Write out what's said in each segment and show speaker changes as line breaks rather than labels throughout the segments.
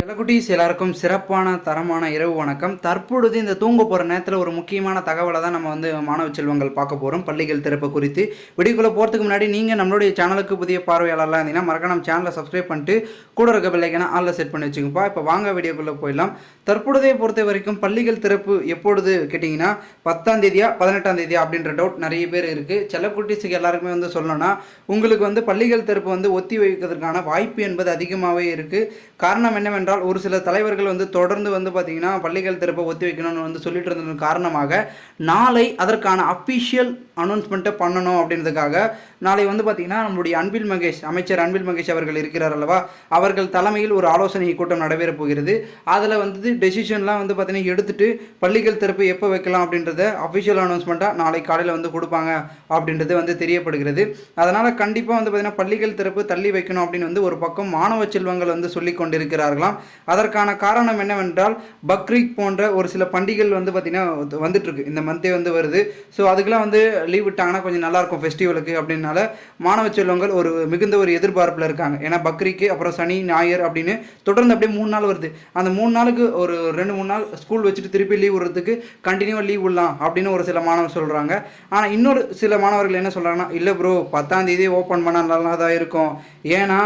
செல்லக்குட்டீஸ் எல்லாருக்கும் சிறப்பான தரமான இரவு வணக்கம். தற்பொழுது இந்த தூங்க போகிற நேரத்தில் ஒரு முக்கியமான தகவலை தான் நம்ம வந்து மாணவ செல்வங்கள் பார்க்க போகிறோம் பள்ளிகள் திறப்பு குறித்து. வீடியோக்குள்ளே போகிறதுக்கு முன்னாடி நீங்கள் நம்மளுடைய சேனலுக்கு புதிய பார்வையாளர்லாம் இருந்தீங்கன்னா மறக்க நம்ம சேனலை சப்ஸ்கிரைப் பண்ணிட்டு கூட இருக்க பிள்ளைக்கான ஆளில் செட் பண்ணி வச்சுக்கோப்பா இப்போ வாங்க வீடியோக்குள்ளே போயிடலாம். தற்பொழுதையை பொறுத்த வரைக்கும் பள்ளிகள் திறப்பு எப்பொழுது கேட்டிங்கன்னா பத்தாம் தேதியா பதினெட்டாம் தேதியா அப்படின்ற டவுட் நிறைய பேர் இருக்குது செல்லக்குட்டீஸுக்கு எல்லாருக்குமே வந்து சொல்லணும்னா உங்களுக்கு வந்து பள்ளிகள் திறப்பு வந்து ஒத்தி வைக்கிறதுக்கான வாய்ப்பு என்பது அதிகமாகவே இருக்குது காரணம் என்னவென்றால் ஒரு சில தலைவர்கள் வந்து தொடர்ந்து வந்து பார்த்தீங்கன்னா பள்ளிகள் திறப்பை ஒத்தி வைக்கணும்னு வந்து சொல்லிட்டு இருந்ததன் காரணமாக நாளை அதற்கான அஃபிஷியல் அனௌன்ஸ்மெண்ட்டை பண்ணணும் அப்படின்றதுக்காக நாளை வந்து பார்த்தீங்கன்னா நம்மளுடைய அன்பில் மகேஷ் அமைச்சர் அன்பில் மகேஷ் அவர்கள் இருக்கிறார் அல்லவா? அவர்கள் தலைமையில் ஒரு ஆலோசனை கூட்டம் நடைபெற போகிறது. அதில் வந்து டெசிஷன்லாம் வந்து பார்த்தீங்கன்னா எடுத்துட்டு பள்ளிகள் திறப்பு எப்போ வைக்கலாம் அப்படின்றத அஃபிஷியல் அனௌன்ஸ்மெண்ட்டாக நாளை காலையில் வந்து கொடுப்பாங்க அப்படின்றது வந்து தெரியப்படுகிறது. அதனால் கண்டிப்பாக வந்து பார்த்திங்கன்னா பள்ளிகள் திறப்பு தள்ளி வைக்கணும் அப்படின்னு வந்து ஒரு பக்கம் மாணவ செல்வங்கள் வந்து சொல்லி கொண்டிருக்கிறார்களாம். அதற்கான காரணம் என்னவென்றால் பக்ரீத் போன்ற ஒரு சில பண்டிகைகள் வந்து பார்த்திங்கன்னா வந்துட்டுருக்கு இந்த மந்தே வந்து வருது. ஸோ அதுக்கெல்லாம் வந்து லீவ் விட்டாங்கன்னா கொஞ்சம் நல்லாயிருக்கும் ஃபெஸ்டிவலுக்கு அப்படின்னால மாணவ செல்வங்கள் ஒரு மிகுந்த ஒரு எதிர்பார்ப்பில் இருக்காங்க. ஏன்னா பக்ரிக்கு அப்புறம் சனி ஞாயிறு அப்படின்னு தொடர்ந்து அப்படியே மூணு நாள் வருது. அந்த மூணு நாளுக்கு ஒரு ரெண்டு மூணு நாள் ஸ்கூல் வச்சுட்டு திருப்பி லீவ் விடுறதுக்கு கண்டினியூவாக லீவ் விடலாம் அப்படின்னு ஒரு சில மாணவர் சொல்கிறாங்க ஆனால் இன்னொரு சில மாணவர்கள் என்ன சொல்கிறாங்கன்னா இல்லை ப்ரோ பத்தாம் தேதி ஓப்பன் பண்ணால் நல்லா தான் இருக்கும். ஏன்னா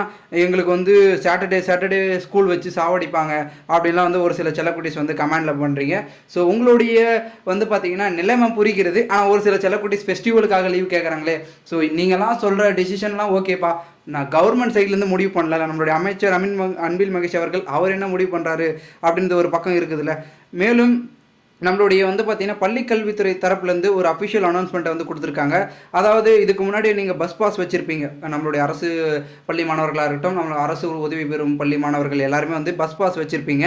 எங்களுக்கு வந்து சாட்டர்டே சாட்டர்டே ஸ்கூல் வச்சு சாவடிப்பாங்க. அப்படின்லாம் வந்து ஒரு சில செல்லக்குட்டீஸ் வந்து கமெண்டில் பண்ணுறீங்க ஸோ உங்களுடைய வந்து பார்த்தீங்கன்னா நிலைமை புரிகிறது. ஆனால் ஒரு சில செல்லக்குட்டீஸ் ஃபெஸ்டிவலுக்காக லீவ் கேட்குறாங்களே ஸோ நீங்களாம் சொல்கிற டிசிஷன்லாம் ஓகேப்பா நான் கவர்மெண்ட் சைட்லேருந்து முடிவு பண்ணல. நம்மளுடைய அமைச்சர் அமின் ம அன்பில் மகேஷ் அவர்கள் அவர் என்ன முடிவு பண்ணுறாரு அப்படின்ற ஒரு பக்கம் இருக்குதுல்ல. மேலும் நம்மளுடைய வந்து பார்த்தீங்கன்னா பள்ளி கல்வித்துறை தரப்புலேருந்து ஒரு அஃபிஷியல் அனௌன்ஸ்மெண்ட்டை வந்து கொடுத்துருக்காங்க. அதாவது இதுக்கு முன்னாடி நீங்கள் பஸ் பாஸ் வச்சுருப்பீங்க. நம்மளுடைய அரசு பள்ளி மாணவர்களாக இருக்கட்டும் நம்மளோட அரசு உதவி பெறும் பள்ளி மாணவர்கள் எல்லாருமே வந்து பஸ் பாஸ் வச்சுருப்பீங்க.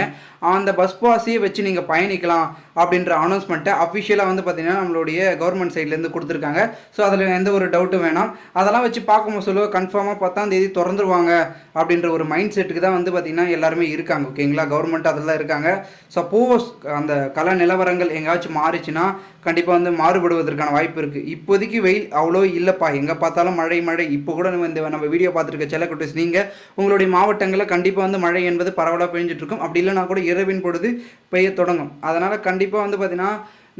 அந்த பஸ் பாஸையே வச்சு நீங்கள் பயணிக்கலாம். அப்படின்ற அனௌன்ஸ்மெண்ட்டை அஃபிஷியலாக வந்து பார்த்தீங்கன்னா நம்மளுடைய கவர்மெண்ட் சைட்லேருந்து கொடுத்துருக்காங்க. ஸோ அதில் எந்த ஒரு டவுட்டும் வேணாம். அதெல்லாம் வச்சு பார்க்கும்போது சொல்லுவோம் கன்ஃபார்மாக பத்தாம் தேதி திறந்துருவாங்க அப்படின்ற ஒரு மைண்ட் செட்டுக்கு தான் வந்து பார்த்திங்கன்னா எல்லாருமே இருக்காங்க. ஓகேங்களா கவர்மெண்ட் அதெல்லாம் இருக்காங்க. சப்போஸ் அந்த கல நிலவரங்கள் எங்கேயாச்சும் மாறிச்சுன்னா கண்டிப்பாக வந்து மாறுபடுவதற்கான வாய்ப்பு இருக்குது இப்போதைக்கு வெயில் அவ்வளோ இல்லைப்பா. எங்கே பார்த்தாலும் மழை மழை. இப்போ கூட நம்ம இந்த நம்ம வீடியோ பார்த்துருக்க செல்லக்குட்டிஸ் நீங்கள் உங்களுடைய மாவட்டங்களில் கண்டிப்பாக வந்து மழை என்பது பரவலாக பெஞ்சிட்ருக்கும் அப்படி இல்லைனா கூட இரவின் பொழுது பெய்ய தொடங்கும். அதனால் கண்டிப்பாக வந்து பார்த்திங்கன்னா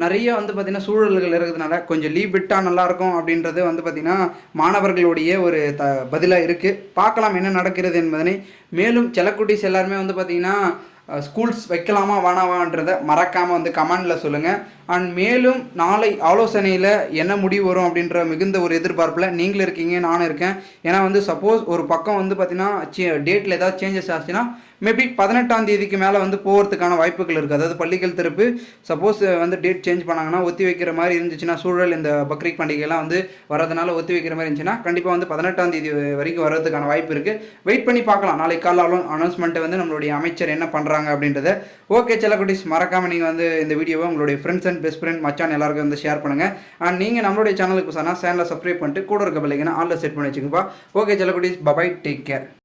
நிறைய வந்து பார்த்திங்கன்னா சூழல்கள் இருக்கிறதுனால கொஞ்சம் லீவ் விட்டால் நல்லாயிருக்கும் அப்படின்றது வந்து பார்த்திங்கன்னா மாணவர்களுடைய ஒரு த பதிலாக இருக்குது பார்க்கலாம் என்ன நடக்கிறது என்பதனை. மேலும் செல்லக்குட்டீஸ் எல்லாருமே வந்து பார்த்திங்கன்னா ஸ்கூல்ஸ் வைக்கலாமா வேணாமான்றதை மறக்காமல் வந்து கமெண்டில் சொல்லுங்கள் அண்ட் மேலும் நாளை ஆலோசனையில் என்ன முடிவு வரும் அப்படின்ற மிகுந்த ஒரு எதிர்பார்ப்பில் நீங்களும் இருக்கீங்க நானும் இருக்கேன். ஏன்னா வந்து சப்போஸ் ஒரு பக்கம் வந்து பார்த்தீங்கன்னா டேட்டில் ஏதாவது சேஞ்சஸ் ஆச்சுன்னா மேபி பதினெட்டாம் தேதிக்கு மேலே வந்து போகிறதுக்கான வாய்ப்புகள் இருக்குது அதாவது பள்ளிகள் திறப்பு சப்போஸ் வந்து டேட் சேஞ்ச் பண்ணாங்கன்னா ஒத்தி வைக்கிற மாதிரி இருந்துச்சுன்னா சூழல் இந்த பக்ரீத் பண்டிகைலாம் வந்து வரதுனால ஒத்தி வைக்கிற மாதிரி இருந்துச்சுன்னா கண்டிப்பாக வந்து பதினெட்டாம் தேதி வரைக்கும் வர்றதுக்கான வாய்ப்பு இருக்குது வெயிட் பண்ணி பார்க்கலாம். நாளைக்கு காலாலும் அனௌன்ஸ்மெண்ட்டை வந்து நம்மளுடைய அமைச்சர் என்ன பண்ணுறாங்க அப்படின்றத. ஓகே செல்லக்குட்டிஸ் மறக்காமல் நீங்கள் வந்து இந்த வீடியோவை உங்களுடைய ஃப்ரெண்ட்ஸ் அண்ட் பெஸ்ட் ஃப்ரெண்ட் மச்சான் எல்லாருக்கும் வந்து ஷேர் பண்ணுங்கள் அண்ட் நீங்கள் நம்மளுடைய சேனலுக்கு சொன்னால் சேனலை சப்ஸ்கிரைப் பண்ணிட்டு கூட இருக்க பிள்ளைங்கன்னா ஆளில் செட் பண்ணி வச்சுக்கப்பா ஓகே செல்லக்குட்டிஸ் பபாய் டேக் கேர்